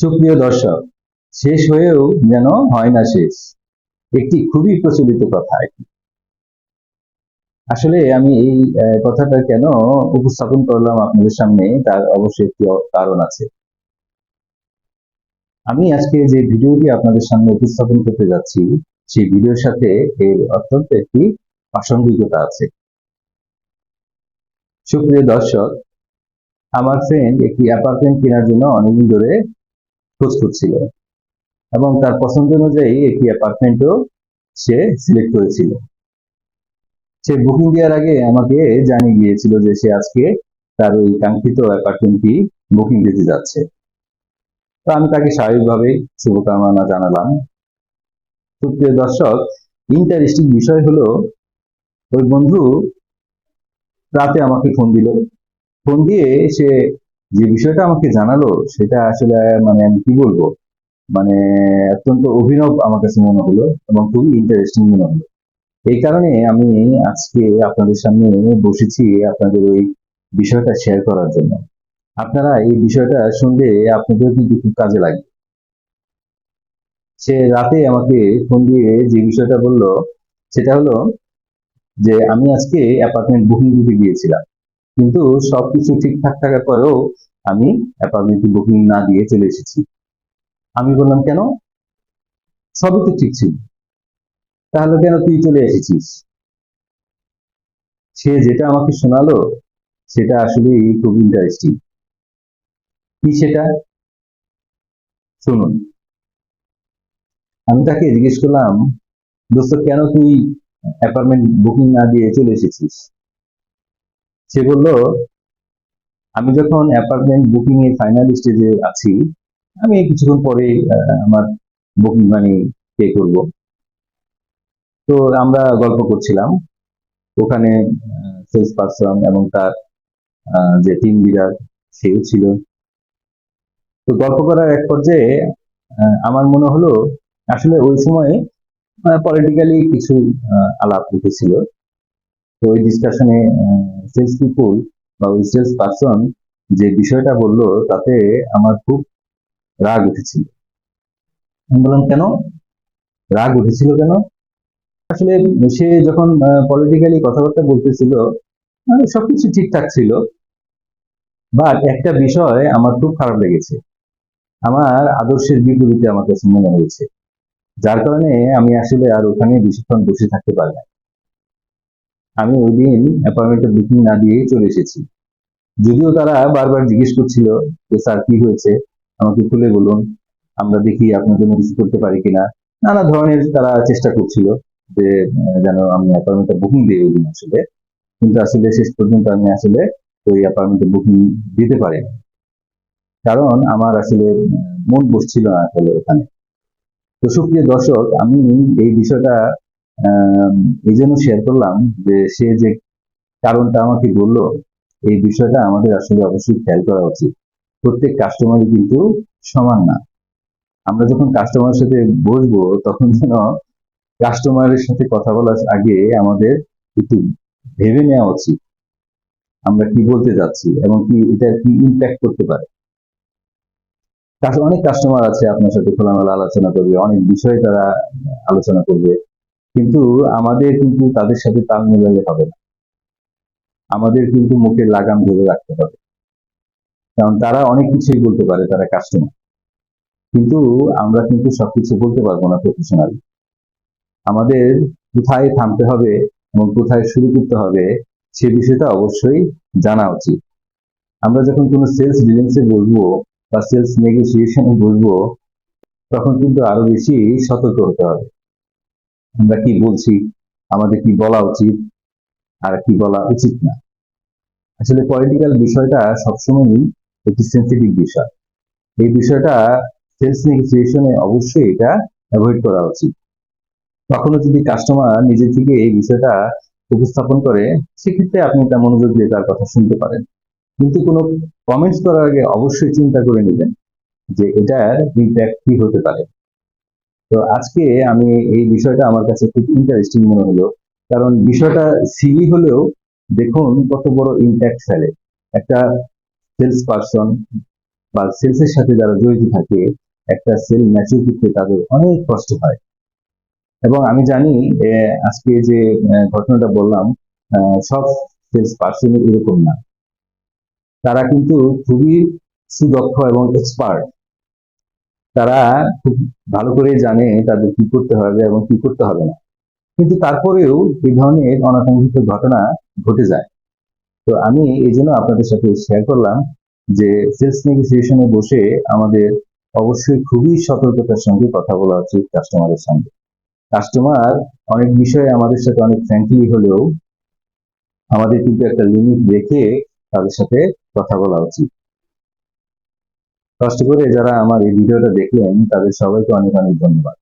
সুপ্রিয় দর্শক, শেষ হয়েও যেন হয় না শেষ, একটি খুবই প্রচলিত কথা। আসলে আমি এই কথাটা কেন উপস্থাপন করলাম আপনাদের সামনে, তার অবশ্যই একটি কারণ আছে আমি আজকে যে ভিডিওটি আপনাদের সামনে উপস্থাপন করতে যাচ্ছি, সেই ভিডিওর সাথে এর অত্যন্ত একটি প্রাসঙ্গিকতা আছে সুপ্রিয় দর্শক, আমার ফ্রেন্ড একটি অ্যাপার্টমেন্ট কেনার জন্য অনেকদিন ধরে খোঁজ করছিল এবং তার পছন্দ অনুযায়ী একটি অ্যাপার্টমেন্টও সে সিলেক্ট করেছিল। সে বুকিং দেওয়ার আগে আমাকে জানিয়ে গিয়েছিল যে সে আজকে তার ওই কাঙ্ক্ষিত অ্যাপার্টমেন্টটি বুকিং দিতে যাচ্ছে। তো আমি তাকে স্বাভাবিকভাবেই শুভকামনা জানালাম। সুপ্রিয় দর্শক ইন্টারেস্টিং বিষয় হলো, ওই বন্ধু রাতে আমাকে ফোন দিল। ফোন দিয়ে সে যে বিষয়টা আমাকে জানালো, সেটা আসলে মানে আমি কি বলব? মানে অত্যন্ত অভিনব আমার কাছে মনে হলো এবং খুবই ইন্টারেস্টিং মনে হলো। এই কারণে আমি আজকে আপনাদের সামনে বসেছি আপনাদের ওই বিষয়টা শেয়ার করার জন্য। আপনারা এই বিষয়টা শুনলে আপনাদের কিন্তু খুব কাজে লাগবে। সে রাতে আমাকে ফোন দিয়ে যে বিষয়টা বলল, সেটা হলো যে আমি আজকে অ্যাপার্টমেন্ট বুকিং দিতে গিয়েছিলাম। কিন্তু সবকিছু ঠিকঠাক থাকার পরেও আমি অ্যাপার্টমেন্ট বুকিং না দিয়ে চলে এসেছি। আমি বললাম, কেন? সবই তো ঠিক ছিল। তাহলে কেন তুই চলে এসেছিস? সে যেটা আমাকে শোনালো, সেটা আসলে খুব ইন্টারেস্টিং কি সেটা? শুনুন। আমি তাকে জিজ্ঞেস করলাম, দোস্ত, কেন তুই অ্যাপার্টমেন্ট বুকিং না দিয়ে চলে এসেছিস? সে বলল, আমি যখন অ্যাপার্টমেন্ট বুকিং এর ফাইনাল স্টেজে আছি, আমি কিছুক্ষণ পরে আমার বুকিং মানি পে করব। তো আমরা গল্প করছিলাম। ওখানে সেলস পারসন এবং তার যে টিম লিডার সেও ছিল। তো গল্প করার এক পর্যায়ে আমার মনে হলো, আসলে ওই সময়ে পলিটিক্যালি কিছু আলাপ উঠেছিল। তো ওই ডিসকাশনে সেলস পিপুল বা ওই সেলস পারসন যে বিষয়টা বলল, তাতে আমার খুব রাগ উঠেছিল। আমি বললাম, কেন? রাগ উঠেছিল কেন? আসলে সে যখন পলিটিক্যালি কথাবার্তা বলতেছিল মানে সবকিছু ঠিকঠাক ছিল। বাট একটা বিষয় আমার খুব খারাপ লেগেছে। আমার আদর্শের বিপরীতে আমার কাছে মনে হয়েছে। যার কারণে আমি আসলে আর ওখানে বেশিক্ষণ বসে থাকতে পারি না। আমি ওই দিন অ্যাপয়েন্টমেন্টের বুকিং না দিয়েই চলে এসেছি। যদিও তারা বারবার জিজ্ঞেস করছিল যে, স্যার, কি হয়েছে? আমাকে খুলে বলুন, আমরা দেখি আপনার জন্য কিছু করতে পারি কিনা। নানা ধরনের তারা চেষ্টা করছিল যে যেন আমি অ্যাপয়েন্টমেন্টটা বুকিং দিই ওই দিন আসলে। কিন্তু আসলে শেষ পর্যন্ত আমি আসলে ওই অ্যাপয়েন্টমেন্টে বুকিং দিতে পারি। কারণ আমার আসলে মন বসছিল না আসলে ওখানে। তো সুপ্রিয় দর্শক, আমি এই বিষয়টা এই জন্য শেয়ার করলাম যে সে যে কারণটা আমাকে বলল, এই বিষয়টা আমাদের আসলে অবশ্যই খেয়াল করা উচিত। প্রত্যেক কাস্টমারই কিন্তু সমান না। আমরা যখন কাস্টমারের সাথে বসবো, তখন যেন কাস্টমারের সাথে কথা বলার আগে আমাদের একটু ভেবে নেওয়া উচিত। আমরা কি বলতে যাচ্ছি এবং কি এটা কি ইম্প্যাক্ট করতে পারে। অনেক কাস্টমার আছে আপনার সাথে খোলামেলা আলোচনা করবে, অনেক বিষয়ে তারা আলোচনা করবে। কিন্তু আমাদের কিন্তু তাদের সাথে তাল মেলালে হবে না। আমাদের কিন্তু মুখের লাগাম ধরে রাখতে হবে। কারণ তারা অনেক কিছুই বলতে পারে, তারা কাস্টমার কিন্তু আমরা কিন্তু সবকিছু বলতে পারব না প্রফেশনাল আমাদের কোথায় থামতে হবে এবং কোথায় শুরু করতে হবে, সে বিষয়টা অবশ্যই জানা উচিত। আমরা যখন কোনো সেলস ডিলিংসে বলব বা সেলস নেগোসিয়েশনে বলব, তখন কিন্তু আরও বেশি সতর্ক হতে হবে। আমরা কি বলছি? আমাদের কি বলা উচিত? আর কি বলা উচিত না? আসলে পলিটিক্যাল বিষয়টা সবসময়ই একটি সেন্সিটিভ বিষয়। এই বিষয়টা সেলস নেগোসিয়েশনে অবশ্যই এটা অ্যাভয়েড করা উচিত। কখনো যদি কাস্টমার নিজে থেকে এই বিষয়টা উপস্থাপন করে, সেক্ষেত্রে আপনি তার মনোযোগ দিয়ে তার কথা শুনতে পারেন। কিন্তু কোনো কমেন্টস করার আগে অবশ্যই চিন্তা করে নেবেন যে এটার ইম্প্যাক্ট কি হতে পারে। তো আজকে আমি এই বিষয়টা আমার কাছে খুব ইন্টারেস্টিং মনে হলো। কারণ বিষয়টা সিভি হলেও দেখুন কত বড় ইম্প্যাক্ট ফেলে। একটা সেলস পারসন বা সেলসের সাথে যারা জড়িত থাকে, একটা সেল ম্যাচিউর করতে তাদের অনেক কষ্ট হয়। এবং আমি জানি আজকে যে ঘটনাটা বললাম সব সেলস পার্সন এরকম না। তারা কিন্তু খুবই সুদক্ষ এবং এক্সপার্ট তারা খুব ভালো করে জানে তাদের কি করতে হবে এবং কি করতে হবে না। কিন্তু তারপরেও এই ধরনের অনাকাঙ্ক্ষিত ঘটনা ঘটে যায়। তো আমি এই জন্য আপনাদের সাথে শেয়ার করলাম যে সেলস নেগোসিয়েশনে বসে আমাদের অবশ্যই খুবই সতর্কতার সঙ্গে কথা বলা উচিত কাস্টমারের সঙ্গে। কাস্টমার অনেক বিষয়ে আমাদের সাথে অনেক ফ্র্যাঙ্কলি হলেও আমাদের কিন্তু একটা লিমিট রেখে তাদের সাথে কথা বলা উচিত। কষ্ট করে যারা আমার এই ভিডিওটা দেখলেন তাদের সবাইকে অনেক অনেক ধন্যবাদ।